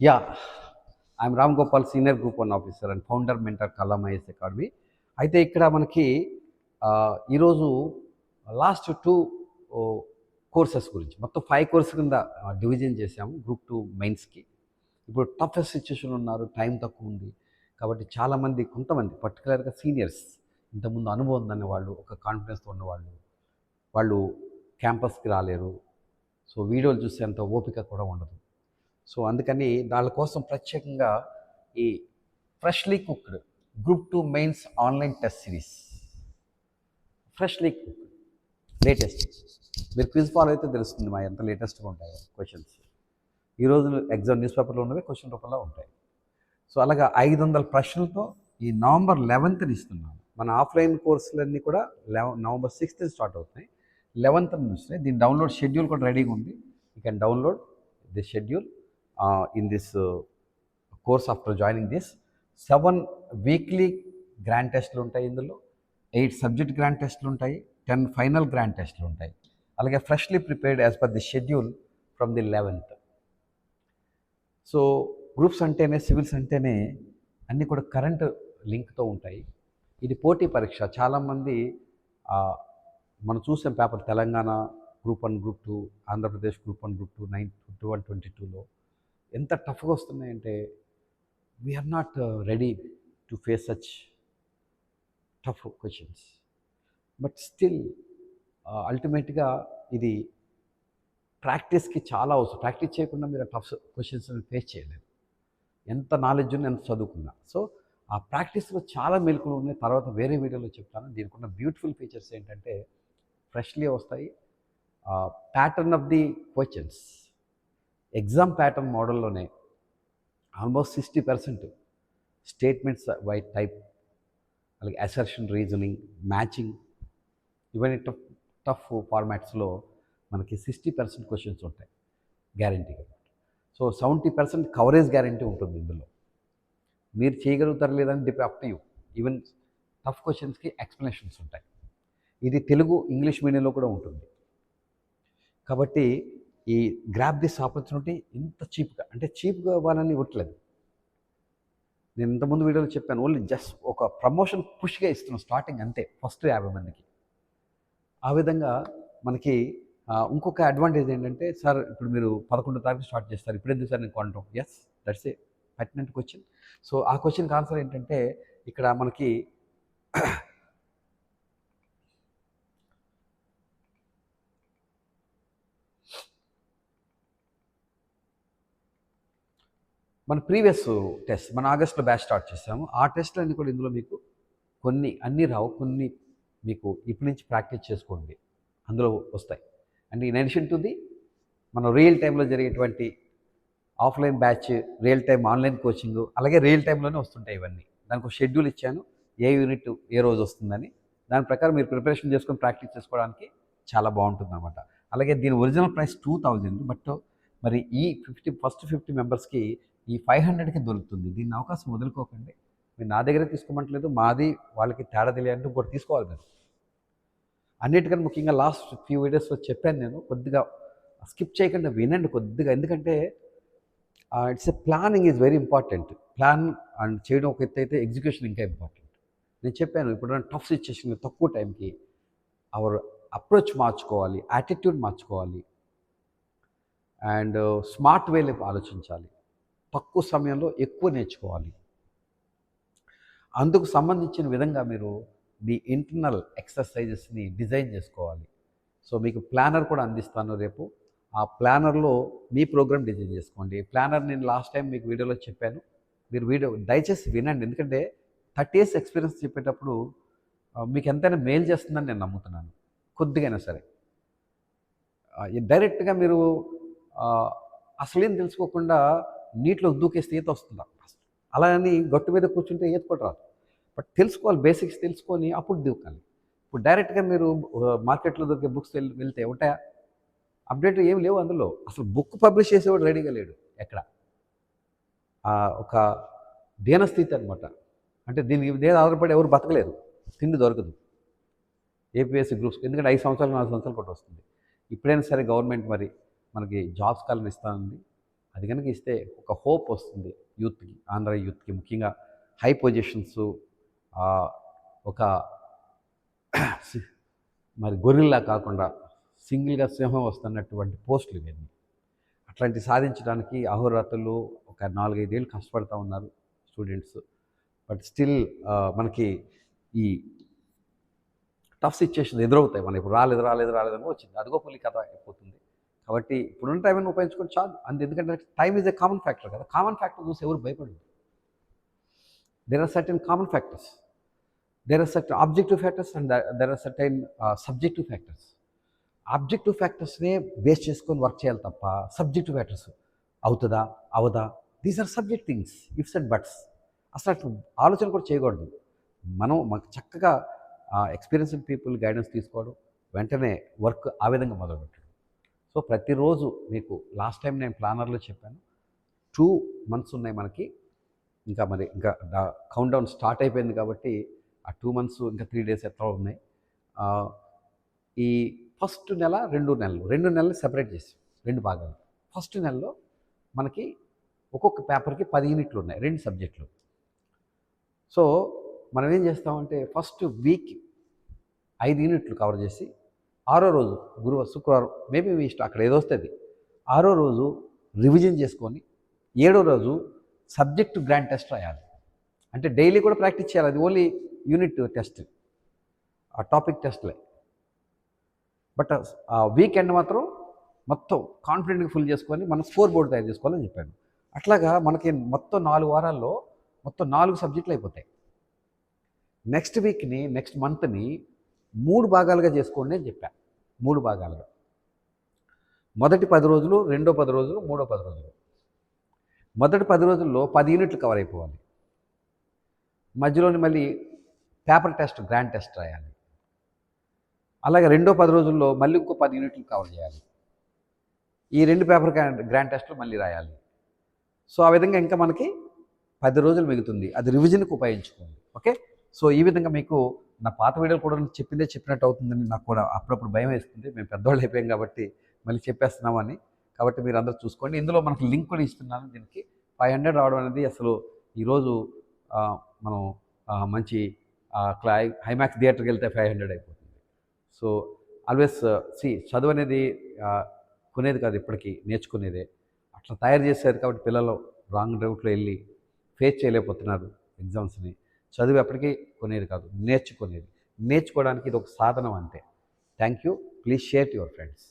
Yeah I'm Ram Gopal senior group one officer and founder mentor Kalam IAS academy అయితే ఇక్కడ మనకి ఈరోజు last two courses గురించి మొత్తం ఫైవ్ కోర్స్ కింద డివిజన్ చేసాము గ్రూప్ టూ మెయిన్స్కి ఇప్పుడు టఫెస్ట్ సిచ్యువేషన్ ఉన్నారు టైం తక్కువ ఉంది కాబట్టి చాలామంది కొంతమంది పర్టికులర్గా సీనియర్స్ ఇంతకుముందు అనుభవం ఉందనే వాళ్ళు ఒక కాన్ఫిడెన్స్తో ఉన్నవాళ్ళు వాళ్ళు క్యాంపస్కి రాలేరు. సో వీడియోలు చూసేంత ఓపిక కూడా ఉండదు. సో అందుకని వాళ్ళ కోసం ప్రత్యేకంగా ఈ freshly cooked group two mains online test series. Freshly cooked. Latest. మీరు క్విజ్ ఫాలో అయితే తెలుస్తుంది మా ఎంత లేటెస్ట్గా ఉంటాయో క్వశ్చన్స్. ఈరోజు ఎగ్జామ్ న్యూస్ పేపర్లో ఉన్నవి క్వశ్చన్ రూపంలో ఉంటాయి. సో అలాగా ఐదు వందల ప్రశ్నలతో ఈ నవంబర్ లెవెన్త్ని ఇస్తున్నాను. మన ఆఫ్లైన్ కోర్సులన్నీ కూడా లెవెన్ నవంబర్ సిక్స్త్ స్టార్ట్ అవుతున్నాయి. లెవెన్త్ నుంచి దీని డౌన్లోడ్ షెడ్యూల్ కూడా రెడీగా ఉంది. You can download the schedule. In this course after joining this seven weekly grand టెస్ట్లు ఉంటాయి ఇందులో. ఎయిట్ సబ్జెక్ట్ గ్రాండ్ టెస్ట్లు ఉంటాయి. టెన్ ఫైనల్ గ్రాండ్ టెస్ట్లు ఉంటాయి. అలాగే freshly prepared as per the schedule from the eleventh so groups అంటేనే civils అంటేనే అన్నీ కూడా కరెంట్ లింక్తో ఉంటాయి. ఇది పోటీ పరీక్ష. చాలామంది మనం చూసాం paper Telangana group one group two Andhra Pradesh group one group two nine two one twenty టూలో ఎంత టఫ్గా వస్తున్నాయంటే we're not ready to face such tough questions but still అల్టిమేట్గా ఇది ప్రాక్టీస్కి చాలా అవసరం. ప్రాక్టీస్ చేయకుండా మీరు టఫ్ క్వశ్చన్స్ ఫేస్ చేయలేరు. ఎంత నాలెడ్జ్ ఉంది ఎంత చదువుకున్నా. సో ఆ ప్రాక్టీస్లో చాలా మెలకులు ఉన్నాయి. తర్వాత వేరే వీడియోలో చెప్తాను. దీనికి ఉన్న బ్యూటిఫుల్ ఫీచర్స్ ఏంటంటే ఫ్రెష్లీ వస్తాయి. Pattern of the questions exam pattern మోడల్లోనే almost sixty percent statements by type అలాగే అసర్షన్ రీజనింగ్ మ్యాచింగ్ ఇవన్నీ టఫ్ టఫ్ ఫార్మాట్స్లో మనకి సిక్స్టీ పర్సెంట్ క్వశ్చన్స్ ఉంటాయి గ్యారంటీగా so seventy percent coverage guarantee ఉంటుంది ఇందులో. మీరు చేయగలుగుతారు లేదని depend up to you even tough క్వశ్చన్స్కి ఎక్స్ప్లెనేషన్స్ ఉంటాయి. ఇది తెలుగు ఇంగ్లీష్ మీడియంలో కూడా ఉంటుంది. కాబట్టి ఈ గ్రాప్ దిస్ ఆపర్చునిటీ ఇంత చీప్గా అంటే చీప్గా ఇవ్వాలని ఇవ్వట్లేదు. నేను ఇంతకుముందు వీడియోలో చెప్పాను ఓన్లీ జస్ట్ ఒక ప్రమోషన్ పుష్గా ఇస్తున్నాం స్టార్టింగ్ అంతే ఫస్ట్ యాభై మందికి. ఆ విధంగా మనకి ఇంకొక అడ్వాంటేజ్ ఏంటంటే సార్ ఇప్పుడు మీరు పదకొండో తారీఖు స్టార్ట్ చేస్తారు ఇప్పుడు ఎందుకు సార్ నేను కొనటం yes that's a pertinent question so ఆ క్వశ్చన్కి ఆన్సర్ ఏంటంటే ఇక్కడ మనకి మన ప్రీవియస్ టెస్ట్ మన ఆగస్ట్లో బ్యాచ్ స్టార్ట్ చేసాము ఆ టెస్ట్లన్నీ అన్ని కూడా ఇందులో మీకు కొన్ని అన్నీ రావు. కొన్ని మీకు ఇప్పటి నుంచి ప్రాక్టీస్ చేసుకోండి. అందులో వస్తాయి. And in addition to the మనం రియల్ టైంలో జరిగేటువంటి offline batch real time online coaching అలాగే రియల్ టైంలోనే వస్తుంటాయి ఇవన్నీ. దానికి ఒక షెడ్యూల్ ఇచ్చాను. ఏ యూనిట్ ఏ రోజు వస్తుందని. దాని ప్రకారం మీరు ప్రిపరేషన్ చేసుకొని ప్రాక్టీస్ చేసుకోవడానికి చాలా బాగుంటుంది అనమాట అలాగే దీని original price two thousand but మరి ఈ ఫిఫ్టీ ఫస్ట్ ఫిఫ్టీ మెంబర్స్కి ఈ ఫైవ్ హండ్రెడ్కి దొరుకుతుంది. దీన్ని అవకాశం వదులుకోకండి. మీరు నా దగ్గర తీసుకోమంటలేదు. మాది వాళ్ళకి తేడా తెలియాలంటే ఇంకోటి తీసుకోవాలి మీరు అన్నిటికన్నా ముఖ్యంగా లాస్ట్ ఫ్యూ వీడియోస్లో చెప్పాను నేను. కొద్దిగా స్కిప్ చేయకుండా వినండి కొద్దిగా. ఎందుకంటే it's a planning is very important plan and చేయడం ఒక ఎత్తు అయితే ఎగ్జిక్యూషన్ ఇంకా ఇంపార్టెంట్ నేను చెప్పాను ఇప్పుడు టఫ్ సిచ్యువేషన్ తక్కువ టైంకి అవర్ అప్రోచ్ మార్చుకోవాలి యాటిట్యూడ్ మార్చుకోవాలి. అండ్ స్మార్ట్ వేలో ఆలోచించాలి. తక్కువ సమయంలో ఎక్కువ నేర్చుకోవాలి. అందుకు సంబంధించిన విధంగా మీరు మీ ఇంటర్నల్ ఎక్సర్సైజెస్ని డిజైన్ చేసుకోవాలి. సో మీకు ప్లానర్ కూడా అందిస్తాను రేపు. ఆ ప్లానర్లో మీ ప్రోగ్రామ్ డిజైన్ చేసుకోండి. ప్లానర్ నేను లాస్ట్ టైం మీకు వీడియోలో చెప్పాను. మీరు వీడియో దయచేసి వినండి. ఎందుకంటే థర్టీ ఇయర్స్ ఎక్స్పీరియన్స్ చెప్పేటప్పుడు మీకు ఎంతైనా మెయిల్ చేస్తుందని నేను నమ్ముతున్నాను. కొద్దిగైనా సరే. డైరెక్ట్గా మీరు అసలేం తెలుసుకోకుండా నీటిలో దూకేస్తే ఈత వస్తుందా? అలా అని గట్టు మీద కూర్చుంటే ఈత కూడా రాదు. బట్ తెలుసుకోవాలి బేసిక్స్ తెలుసుకొని అప్పుడు దూకాలి. ఇప్పుడు డైరెక్ట్గా మీరు మార్కెట్లో దొరికే బుక్స్ వెళ్తే ఉంటాయా? అప్డేట్ ఏమి లేవు అందులో. అసలు బుక్ పబ్లిష్ చేసేవాడు రెడీగా లేడు ఎక్కడ? ఒక దీనస్థితి అనమాట అంటే దీనికి మీద ఆధారపడి ఎవరు బతకలేరు. తిండి దొరకదు. ఏపీఎస్సీ గ్రూప్స్ ఎందుకంటే ఐదు సంవత్సరాలు నాలుగు సంవత్సరాలు కూడా వస్తుంది ఇప్పుడైనా సరే గవర్నమెంట్ మరి మనకి జాబ్స్ కాలం ఇస్తానండి అది కనుక ఇస్తే ఒక హోప్ వస్తుంది యూత్కి ఆంధ్ర యూత్కి. ముఖ్యంగా హై పొజిషన్స్ ఒక మరి గొరిల్లా కాకుండా సింగిల్గా సింహం వస్తున్నటువంటి పోస్టులు ఇవన్నీ. అట్లాంటి సాధించడానికి అహోరాత్రులు ఒక నాలుగైదేళ్ళు కష్టపడుతూ ఉన్నారు స్టూడెంట్స్. బట్ స్టిల్ మనకి ఈ టఫ్ సిచ్యుయేషన్ ఎదురవుతాయి. మనం ఇప్పుడు రాలేదు రాలేదు రాలేదని వచ్చింది. అదిగో పులి కథ అయిపోతుంది. కాబట్టి ఇప్పుడున్న టైంని ఉపయోగించుకొని చాలు. అంత ఎందుకంటే time is a common factor కదా. కామన్ ఫ్యాక్టర్ చూసి ఎవరు భయపడదు there are certain common factors there are certain objective factors and there are certain subjective factors objective ఫ్యాక్టర్స్నే base చేసుకొని వర్క్ చేయాలి తప్ప సబ్జెక్టివ్ ఫ్యాక్టర్స్ అవుతుందా? అవదా? These are subject things ifs and buts అసలు అట్లా ఆలోచన కూడా చేయకూడదు. మనం మాకు చక్కగా ఎక్స్పీరియన్స్డ్ పీపుల్ గైడెన్స్ తీసుకోవడం వెంటనే వర్క్ ఆ విధంగా మొదలుపెట్టడం. సో ప్రతిరోజు మీకు లాస్ట్ టైం నేను ప్లానర్లో చెప్పాను. టూ మంత్స్ ఉన్నాయి మనకి. ఇంకా మరి ఇంకా కౌంట్ డౌన్ స్టార్ట్ అయిపోయింది కాబట్టి ఆ టూ మంత్స్ ఇంకా త్రీ డేస్ ఎట్లా ఉన్నాయి? ఈ ఫస్ట్ నెల రెండు నెలలు. రెండు నెలలు సెపరేట్ చేసి రెండు భాగాలు. ఫస్ట్ నెలలో మనకి ఒక్కొక్క పేపర్కి పది యూనిట్లు ఉన్నాయి రెండు సబ్జెక్టులు. సో మనం ఏం చేస్తామంటే ఫస్ట్ వీక్ ఐదు యూనిట్లు కవర్ చేసి ఆరో రోజు గురువారం శుక్రవారం మేబీ మీ ఇష్టం అక్కడ ఏదో వస్తుంది. ఆరో రోజు రివిజన్ చేసుకొని ఏడో రోజు సబ్జెక్ట్ గ్రాండ్ టెస్ట్ రాయాలి. అంటే డైలీ కూడా ప్రాక్టీస్ చేయాలి అది ఓన్లీ యూనిట్ టెస్ట్. ఆ టాపిక్ టెస్ట్లే. బట్ ఆ వీకెండ్ మాత్రం మొత్తం కాన్ఫిడెంట్గా ఫుల్ చేసుకొని మనం స్కోర్ బోర్డు తయారు చేసుకోవాలని చెప్పాను. అట్లాగా మనకి మొత్తం నాలుగు వారాల్లో మొత్తం నాలుగు సబ్జెక్టులు అయిపోతాయి. నెక్స్ట్ వీక్ని నెక్స్ట్ మంత్ని మూడు భాగాలుగా చేసుకోండి అని చెప్పాను మూడు భాగాలుగా. మొదటి పది రోజులు రెండో పది రోజులు మూడో పది రోజులు. మొదటి పది రోజుల్లో పది యూనిట్లు కవర్ అయిపోవాలి. మధ్యలోని మళ్ళీ పేపర్ టెస్ట్ గ్రాండ్ టెస్ట్ రాయాలి. అలాగే రెండో పది రోజుల్లో మళ్ళీ ఇంకో పది యూనిట్లు కవర్ చేయాలి. ఈ రెండు పేపర్ గ్రాండ్ టెస్ట్లు మళ్ళీ రాయాలి. సో ఆ విధంగా ఇంకా మనకి పది రోజులు మిగుతుంది. అది రివిజన్కి ఉపయోగించుకోండి. ఓకే? సో ఈ విధంగా మీకు నా పాత వీడియోలు కూడా చెప్పిందే చెప్పినట్టు అవుతుందని నాకు కూడా అప్పుడప్పుడు భయం వేస్తుంది మేము పెద్దవాళ్ళు అయిపోయాం కాబట్టి మళ్ళీ చెప్పేస్తున్నామని కాబట్టి మీరు అందరూ చూసుకోండి. ఇందులో మనకి లింక్ కూడా ఇస్తున్నాను దీనికి. ఫైవ్ హండ్రెడ్ రావడం అనేది అసలు ఈరోజు మనం మంచి క్లై హైమాక్స్ థియేటర్కి వెళ్తే ఫైవ్ హండ్రెడ్ అయిపోతుంది. సో ఆల్వేస్ సి చదువు అనేది కొనేది కాదు ఇప్పటికీ నేర్చుకునేదే. అట్లా తయారు చేశారు కాబట్టి పిల్లలు రాంగ్ రూట్లో వెళ్ళి ఫేస్ చేయలేకపోతున్నారు ఎగ్జామ్స్ని. చదువు ఎప్పటికీ కొనేది కాదు నేర్చుకునేది. నేర్చుకోవడానికి ఇది ఒక సాధనం అంతే. Thank you please share your friends